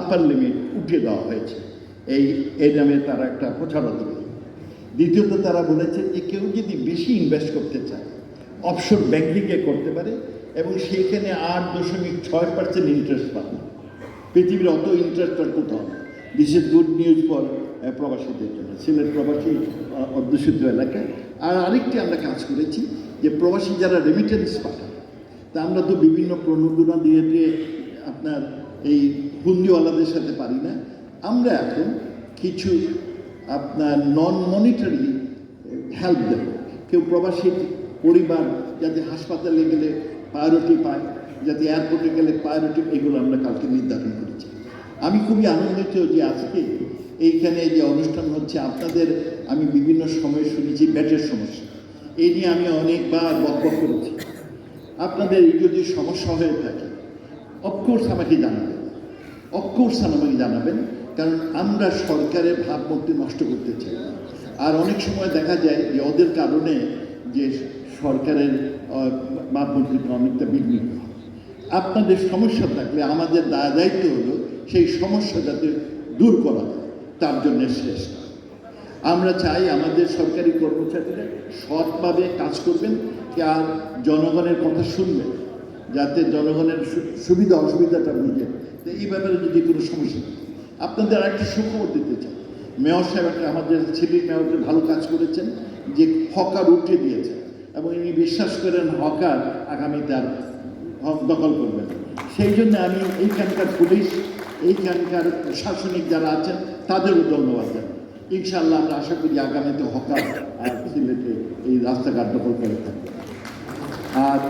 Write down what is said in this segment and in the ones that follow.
আপার limit উঠিয়ে দেওয়া হয়েছে। এই এই নামে তারা একটা প্রচারণা দেবে। দ্বিতীয়ত তারা বলেছে যে কেউ যদি বেশি ইনভেস্ট করতে চায় অফশোর ব্যাংকিংয়ে করতে পারে এবং সেইখানে আট দশমিক ছয় পার্সেন্ট ইন্টারেস্ট পাবে পৃথিবীর অত ইন্টারেস্ট আর কোথাও না দিস গুড নিউজ ফর প্রবাসীদের জন্য। সিলেট প্রবাসী অধ্যুষিত এলাকায় আর আরেকটি আমরা কাজ করেছি যে প্রবাসী যারা রেমিটেন্স পাঠায়, তা আমরা তো বিভিন্ন প্রণোদনা দিয়ে দিয়ে আপনার এই হুন্দিওয়ালাদের সাথে পারি না। আমরা এখন কিছু আপনার নন মনিটারি হেল্প দেব। কেউ প্রবাসী পরিবার যাতে হাসপাতালে গেলে প্রায়োরিটি পায়, যাতে এয়ারপোর্টে গেলে প্রায়োরিটি এগুলো আমরা কালকে নির্ধারণ করেছি। আমি খুবই আনন্দিত যে আজকে এইখানে যে অনুষ্ঠান হচ্ছে, আপনাদের আমি বিভিন্ন সময় শুনেছি ব্যাটের সমস্যা। এই নিয়ে আমি অনেকবার বকবক করেছি। আপনাদের যদি সমস্যা হয়ে থাকে অফকোর্স আমাকে জানাবেন। অফকোর্স আমাকে জানাবেন, কারণ আমরা সরকারের ভাবমূর্তি নষ্ট করতে চাই। আর অনেক সময় দেখা যায় যে ওদের কারণে যে সরকারের ভাবমূর্তিটা অনেকটা বিঘ্নিত হয়। আপনাদের সমস্যা থাকলে আমাদের দায় দায়িত্ব হলো সেই সমস্যা যাতে দূর করা তার জন্য শ্রেষ্ঠ। আমরা চাই আমাদের সরকারি কর্মচারীরা সৎভাবে কাজ করবেন, আর জনগণের কথা শুনবেন। যাতে জনগণের সুবিধা, অসুবিধাটা বুঝেন তো এই ব্যাপারে যদি কোনো সমস্যা আপনাদের একটা সুখবর দিতে চাই। মেয়র সাহেব একটা আমাদের ছেলের মেয়রকে ভালো কাজ করেছেন, যে হকার উঠে দিয়েছেন এবং ইনি বিশ্বাস করেন হকার আগামীতে আর হক দখল করবেন। সেই জন্য আমি এইখানকার পুলিশ, এইখানকার প্রশাসনিক যারা আছেন, তাদেরও ধন্যবাদ জানাই। ইনশাআল্লাহ আমরা আশা করি আগামীতে হকার আর সিলেটে এই রাস্তাঘাট দখল করে থাকবে। আর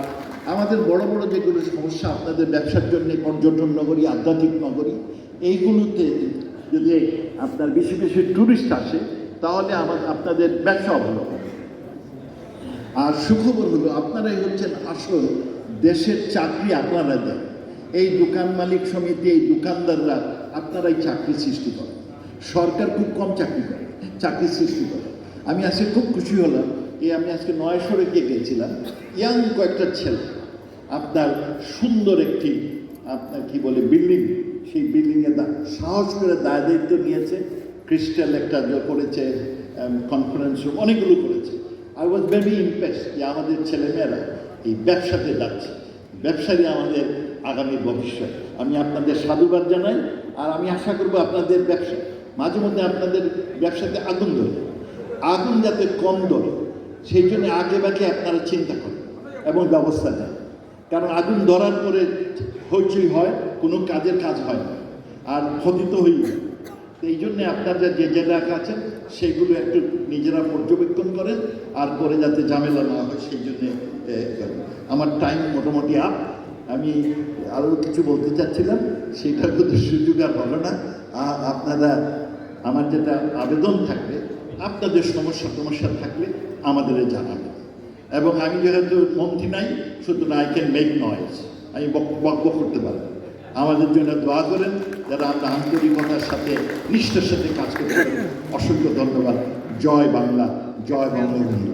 আমাদের বড় বড় যেগুলো সমস্যা আপনাদের ব্যবসার জন্য, পর্যটন নগরী, আধ্যাত্মিক নগরী, এইগুলোতে যদি আপনার বেশি বেশি ট্যুরিস্ট আসে, তাহলে আমার, আপনাদের ব্যবসা ভালো হবে। আর সুখবর হলো, আপনারাই হচ্ছেন আসল দেশের চাকরি আপনারা দেন। এই দোকান মালিক সমিতি, এই দোকানদাররা আপনারাই চাকরি সৃষ্টি করেন। সরকার খুব কম চাকরি করে, চাকরি সৃষ্টি করে। আমি আজকে খুব খুশি হলাম এই আমি আজকে নয়শোরে গিয়ে গেছিলাম, ইয়াং কয়েকটা ছেলে। আপনার সুন্দর একটি, আপনার কি বলে বিল্ডিং সেই বিল্ডিংয়ে সাহস করে দায় দায়িত্ব নিয়েছে। ক্রিস্টাল একটা যে করেছে কনফারেন্স রুম অনেকগুলো করেছে। আই ওয়াজ ভেরি ইমপ্রেস যে আমাদের ছেলেমেয়েরা এই ব্যবসাতে যাচ্ছে। ব্যবসারই আমাদের আগামী ভবিষ্যৎ। আমি আপনাদের সাধুবাদ জানাই, আর আমি আশা করব আপনাদের ব্যবসা, মাঝে মধ্যে আপনাদের ব্যবসাতে আগুন ধরে আগুন যাতে কম ধরে, সেই জন্য আগে বাকি আপনারা চিন্তা করেন এবং ব্যবস্থা নেন। কারণ আগুন ধরার পরে হইচই হয়, কোনো কাজের কাজ হয় আর ক্ষতি তো হই এই জন্যে আপনারা যে এলাকা আছেন সেগুলো একটু নিজেরা পর্যবেক্ষণ করেন, আর পরে যাতে ঝামেলা না হয়, সেই জন্যে আমার টাইম মোটামুটি আপ আমি আরও কিছু বলতে চাচ্ছিলাম, সেটার কিন্তু সুযোগ আর হলো না। আপনারা, আমার যেটা আবেদন থাকবে, আপনাদের সমস্যা সমস্যা থাকলে আমাদের জানাবেন। এবং আমি যেহেতু মন্ত্রী নাই, সুতরাং আই ক্যান মেক নয়েজ আমি বক্তব্য করতে পারি আমাদের জন্য দোয়া করেন যারা আমরা আন্তরিকতার সাথে, নিষ্ঠার সাথে কাজ করতে পারি। অসংখ্য ধন্যবাদ। জয় বাংলা, জয় বঙ্গবন্ধু।